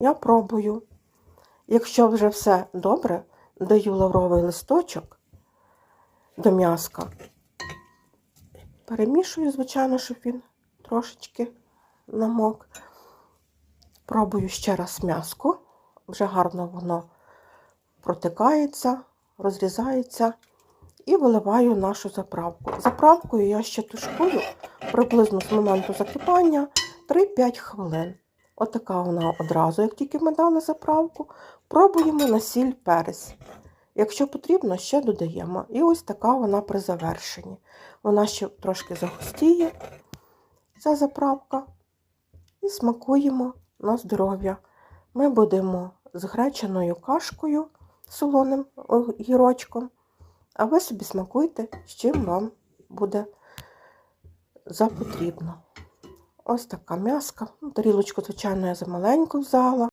Я пробую. Якщо вже все добре, даю лавровий листочок до м'яска. Перемішую, звичайно, щоб він трошечки намок. Пробую ще раз м'яско. Вже гарно воно протикається, розрізається. І виливаю нашу заправку. Заправкою я ще тушкую приблизно з моменту закипання 3-5 хвилин. Отака вона одразу, як тільки ми дали заправку. Пробуємо на сіль перець. Якщо потрібно, ще додаємо. І ось така вона при завершенні. Вона ще трошки загустіє, ця заправка. І смакуємо на здоров'я. Ми будемо з гречаною кашкою, солоним гірочком. А ви собі смакуйте, з чим вам буде запотрібно. Ось така м'яска. Тарілочку, звичайно, я замаленьку взяла.